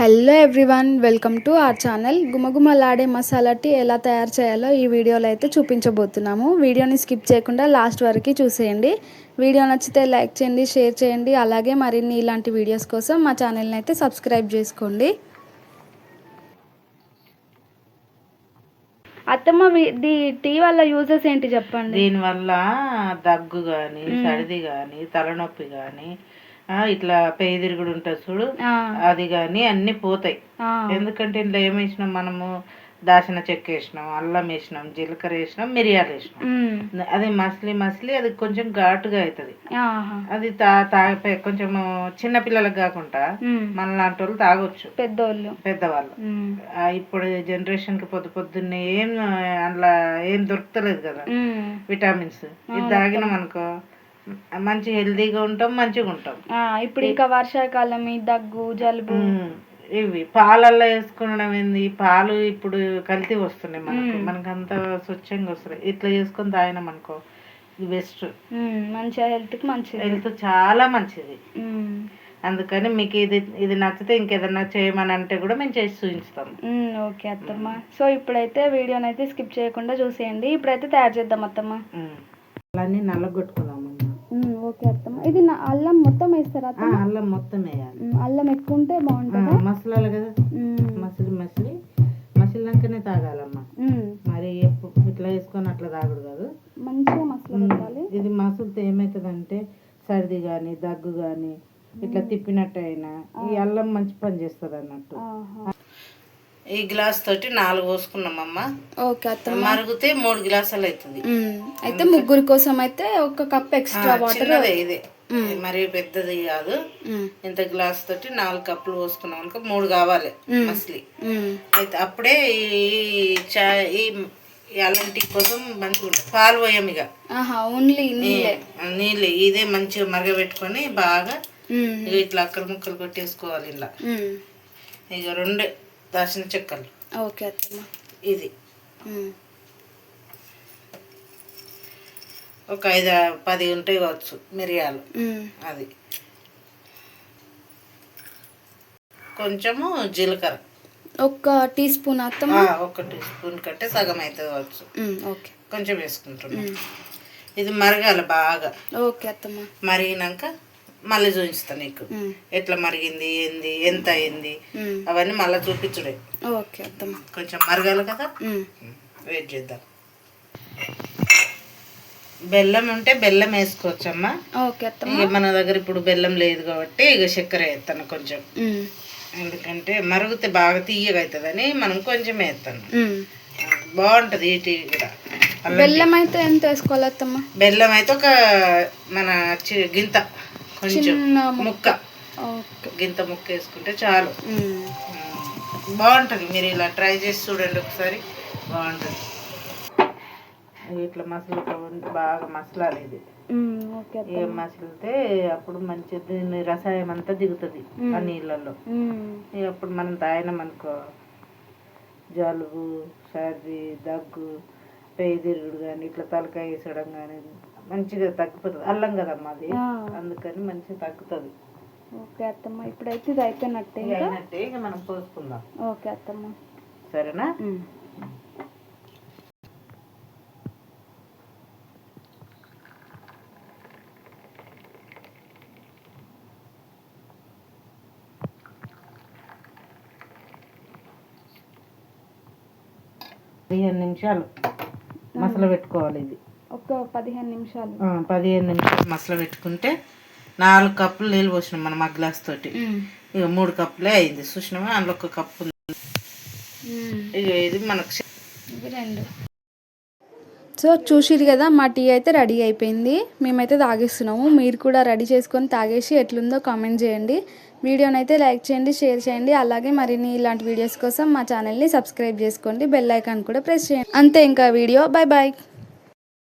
Hello everyone welcome to our channel గుమగుమలాడే masala tea ఎలా తయారు చేయాలో ఈ వీడియోలో అయితే చూపించబోతున్నాము. వీడియోని స్కిప్ చేయకుండా లాస్ట్ వరకు చూసేయండి. వీడియో నచ్చితే లైక్ చేయండి షేర్ చేయండి. అలాగే మరిన్ని ఇలాంటి వీడియోస్ కోసం మా ఛానల్ని అయితే సబ్స్క్రైబ్ చేసుకోండి. అత్తమ్మ ది టీ వల్ల యూజెస్ ఏంటి చెప్పండి? దీనివల్ల దగ్గు కానీ సర్ది కానీ తలనొప్పి కానీ ఇట్లా పేయి తిరుగుడు ఉంటుంది చూడు అది కానీ అన్ని పోతాయి. ఎందుకంటే ఇంట్లో ఏం వేసినాం మనము? దాచిన చెక్క వేసినాం అల్లం వేసినాం జీలకర్ర వేసినాం మిరియాలు వేసినాం. అది మసిలి మసిలి అది కొంచెం ఘాటుగా అవుతుంది అది తా తాగే కొంచెం చిన్న పిల్లలకు కాకుండా మన లాంటి వాళ్ళు తాగొచ్చు. పెద్దవాళ్ళు. ఆ, ఇప్పుడు జనరేషన్కి పొద్దు పొద్దున్నే ఏం అందులో ఏం దొరుకుతలేదు కదా. విటామిన్స్. ఇది తాగినాం అనుకో మంచి హెల్తీగా ఉంటాం మంచిగా ఉంటాం. ఆ, ఇప్పుడు ఇంకా వర్షాకాలం ఈ దగ్గు జలుబు. ఇవి పాలల్లో వేసుకునడం ఏంది? పాలు ఇప్పుడు కల్తీ వస్తున్నాయి మనకు. మనకు అంత స్వచ్ఛంగా వస్తున్నాయి. ఇట్లా చేసుకొని తాగినాం అనుకో బెస్ట్. మంచిగా హెల్త్కి మంచిది. హెల్త్ చాలా మంచిది. అందుకని మీకు ఇది ఇది నచ్చితే ఇంకేదన్నా చేయమని అంటే కూడా మేము చేసి చూపిస్తాం. ఓకే అత్తమ్మ. సో ఇప్పుడైతే వీడియోని అయితే స్కిప్ చేయకుండా చూసేయండి. ఇప్పుడైతే తయారు చేద్దాం అత్తమ్మ. అన్నీ నల్లగొట్టుకుందామమ్మా ఉమ్, ఓకే అత్తమ్మ. ఇది నా అల్లం మొత్తం వేస్తారా అల్లం మొత్తం వేయాలి. అల్లం ఎక్కువ ఉంటే బాగుంటుందా? మసలాలు కదా. మసిలి మసిలి. మసిలినాకనే తాగాలమ్మా. మరి ఇట్లా వేసుకొని అట్లా తాగుడు కాదు. మంచిగా మసాలా ఇది మసులుతో ఏమవుతుందంటే సర్ది కానీ దగ్గు కానీ ఇట్లా తిప్పినట్టు అయినా ఈ అల్లం మంచి పని చేస్తుంది అన్నట్టు. ఈ గ్లాస్ తోటి నాలుగు పోసుకున్నామమ్మా ఓకే అత్తమ్మ. మరిగితే మూడు గ్లాసులు అవుతుంది అయితే ముగ్గురు కోసం అయితే ఒక కప్ ఎక్స్ట్రా వాటర్ ఇది. మరి పెద్దది కాదు. ఇంత గ్లాస్ తోటి నాలుగు కప్పులు పోసుకున్నాం అనుకో మూడు కావాలి మసిలి. అయితే అప్పుడే ఈ చాయ్ ఈ అల్లం టీ కోసం మంచిగా పాలు పోయాం ఇక. ఓన్లీ నీళ్ళే. ఇదే మంచిగా మరగబెట్టుకొని బాగా ఇట్లా అక్కలు ముక్కలు కొట్టేసుకోవాలి ఇలా. ఇక రెండు. దాచిన చెక్కలు. ఓకే అత్తమ్మ. ఇది. ఒక ఐదు పది ఉంటాయి కావచ్చు మిరియాలు. అది. కొంచెము జీలకర్ర. ఒక టీ స్పూన్ అత్తమ్మ? ఒక టీ స్పూన్ కంటే సగం అవుతుంది కావచ్చు ఓకే. కొంచెం వేసుకుంటున్నాం. ఇది మరగాలి బాగా. ఓకే అత్తమ్మ. మరిగినాక మళ్ళీ చూపిస్తాను నీకు. ఎట్లా మరిగింది ఏంది ఎంత అయింది? అవన్నీ మళ్ళీ చూపించుడే. ఓకే అత్తమ్మ. కొంచెం మరగాలి కదా? వెయిట్ చేద్దాం. బెల్లం ఉంటే బెల్లం అత్తమ్మ. ఇక మన దగ్గర ఇప్పుడు బెల్లం లేదు కాబట్టి ఇక చక్కెర వేస్తాను కొంచెం. ఎందుకంటే మరుగుతే బాగా తీయగా అవుతుందని మనం కొంచెం వేస్తాను. బాగుంటుంది ఈ టీ కూడా. బెల్లం అయితే ఎంత వేసుకోవాలి అత్తమ్మ? బెల్లం అయితే ఒక మన గింత. కొంచెం ముక్క. గింత ముక్క వేసుకుంటే చాలు. బాగుంటుంది. మీరు ఇలా ట్రై చేసి చూడండి ఒకసారి. బాగుంటుంది. ఇట్లా మసలు బాగా మసలాలి ఇది. ఇక మసిలితే అప్పుడు మంచి దీని రసాయం అంతా దిగుతుంది ఆ నీళ్ళల్లో. అప్పుడు మనం తాగినాం అనుకో జలుబు సర్ది దగ్గు పేయి తిరుగుడు కానీ ఇట్లా తలకాయ వేసడం కానీ మంచిగా తగ్గిపోతుంది అల్లం కదమ్మా అది? అందుకని మంచిగా తగ్గుతుంది. ఓకే అత్తమ్మ ఇప్పుడైతే ఇది అయిపోయినట్టే అయినట్టే ఇక మనం పోసుకుందాం. ఓకే అత్తమ్మ. సరేనా. పదిహేను నిమిషాలు. మసలు పెట్టుకోవాలి ఇది. ఒక పదిహేను నిమిషాలు. పదిహేను నిమిషాలు మసలు పెట్టుకుంటే నాలుగు కప్పులు నీళ్ళు పోసినాం మనం ఆ గ్లాస్ తోటి. ఇక మూడు కప్పులే అయింది. చూసినామా అందులో ఒక కప్పు. ఇక ఇది మనకు రెండు. సో చూసిరు కదా మా టీ అయితే రెడీ అయిపోయింది. మేమైతే తాగేస్తున్నాము. మీరు కూడా రెడీ చేసుకొని తాగేసి ఎట్లుందో కామెంట్ చేయండి. వీడియోని అయితే లైక్ చేయండి షేర్ చేయండి. అలాగే మరిన్ని ఇలాంటి వీడియోస్ కోసం మా ఛానల్ని సబ్స్క్రైబ్ చేసుకోండి. బెల్ ఐకాన్ కూడా ప్రెస్ చేయండి. అంతే ఇంకా వీడియో. Bye bye